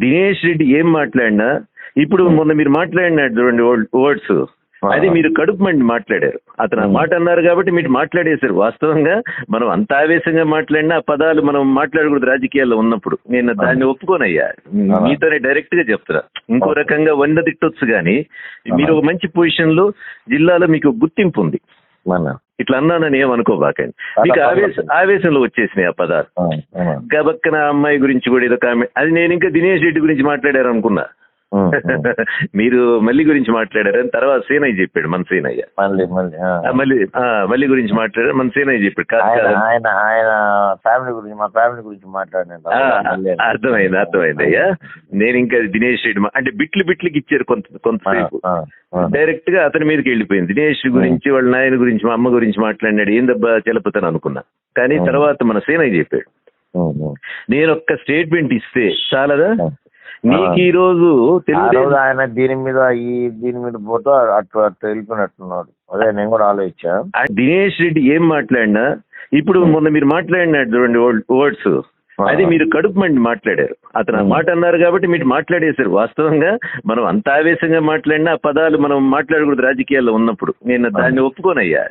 దినేష్ రెడ్డి ఏం మాట్లాడినా ఇప్పుడు మొన్న మీరు మాట్లాడినాడు చూడండి వర్డ్స్ అది మీరు కడుపు మండి మాట్లాడారు. అతను ఆ మాట అన్నారు కాబట్టి మీరు మాట్లాడేశారు. వాస్తవంగా మనం అంత ఆవేశంగా మాట్లాడినా ఆ పదాలు మనం మాట్లాడకూడదు రాజకీయాల్లో ఉన్నప్పుడు. నేను దాన్ని ఒప్పుకోనయ్యా. మీతోనే డైరెక్ట్గా చెప్తున్నా. ఇంకో రకంగా వంద తిట్టొచ్చు కానీ మీరు ఒక మంచి పొజిషన్లో జిల్లాలో మీకు గుర్తింపు ఉంది. మన. ఇట్లా అన్నానని ఏమనుకోబాకండి. మీకు ఆవేశ ఆవేశంలో వచ్చేసినాయి ఆ పదాలు గబక్కన అమ్మాయి గురించి కూడా ఏదో కామెంట్ అది నేను ఇంకా దినేష్ రెడ్డి గురించి మాట్లాడారు అనుకున్నా మీరు మళ్ళీ గురించి మాట్లాడారు అని తర్వాత సేనయ్య చెప్పాడు మన సేనయ్య. మళ్ళీ గురించి మాట్లాడారు మన సేనయ్య చెప్పాడు. ఆయన ఫ్యామిలీ గురించి మా ఫ్యామిలీ గురించి మాట్లాడిన అర్థమైంది అర్థమైంది అయ్యా. నేను ఇంకా దినేష్ రెడ్డి అంటే బిట్లు బిట్లకి ఇచ్చారు కొంత కొంతసేపు. డైరెక్ట్గా అతని మీదకి వెళ్ళిపోయింది. దినేష్ గురించి వాళ్ళ నాయన గురించి మా అమ్మ గురించి మాట్లాడినాడు. ఏందబ్బా చలపతని అనుకున్నా. కానీ తర్వాత మన సేనయ్య చెప్పాడు. నేను ఒక్క స్టేట్మెంట్ ఇస్తే చాలదా? నీకు ఈ రోజు తెలుగు రోజు ఆయన దీని మీద ఈ దీని మీద పోతూ అటు అటు వెళ్ళిపోయినట్టున్నాడు. అదే నేను కూడా ఆలోచించా. దినేష్ రెడ్డి ఏం మాట్లాడినా ఇప్పుడు మొన్న మీరు మాట్లాడినాడు చూడండి వర్డ్స్. అది మీరు కడుపు మండి మాట్లాడారు. అతను ఆ మాట అన్నారు కాబట్టి మీరు మాట్లాడేశారు. వాస్తవంగా మనం అంత ఆవేశంగా మాట్లాడినా ఆ పదాలు మనం మాట్లాడకూడదు రాజకీయాల్లో ఉన్నప్పుడు. నేను దాన్ని ఒప్పుకోనయ్యా.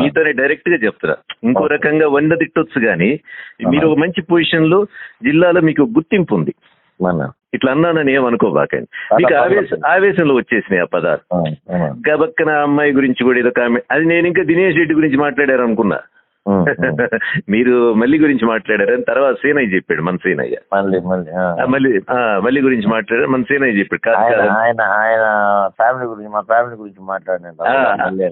మీతోనే డైరెక్ట్గా చెప్తున్నా. ఇంకో రకంగా వంద తిట్టొచ్చు కానీ మీరు ఒక మంచి పొజిషన్లో జిల్లాలో మీకు గుర్తింపు ఉంది. మన. ఇట్లా అన్నానని ఏమనుకోబాకండి మీకు ఆవేశ ఆవేశంలో వచ్చేసినాయి ఆ పదాలు గబక్కన అమ్మాయి గురించి కూడా ఏదో కామెంట్ అది నేను ఇంకా దినేష్ రెడ్డి గురించి మాట్లాడారు అనుకున్నా మీరు మళ్ళీ గురించి మాట్లాడారు అని తర్వాత సేనయ్య చెప్పాడు మన సేనయ్య. మళ్ళీ గురించి మాట్లాడారు మన సేనయ్య చెప్పాడు. ఆయన. ఆయన ఫ్యామిలీ గురించి మా ఫ్యామిలీ గురించి మాట్లాడిన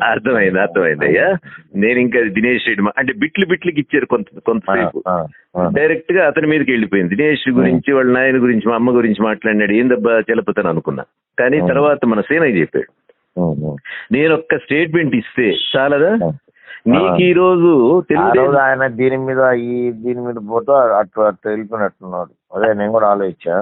అర్థమైంది అర్థమైంది అయ్యా. నేను ఇంకా దినేష్ రెడ్డి అంటే బిట్లు బిట్లకి ఇచ్చారు కొంత కొంతసేపు. డైరెక్ట్గా అతని మీదకి వెళ్ళిపోయింది. దినేష్ గురించి వాళ్ళ నాయన గురించి మా అమ్మ గురించి మాట్లాడినాడు. ఏందబ్బా చలపతని అనుకున్నా. కానీ తర్వాత మన సేనయ్య చెప్పాడు. నేను ఒక్క స్టేట్మెంట్ ఇస్తే చాలదా? నీకు ఈ రోజు తెలుగు రోజు ఆయన దీని మీద ఈ దీని మీద పోతూ అటు అటు వెళ్ళిపోయినట్టున్నాడు. అదే నేను కూడా ఆలోచించా.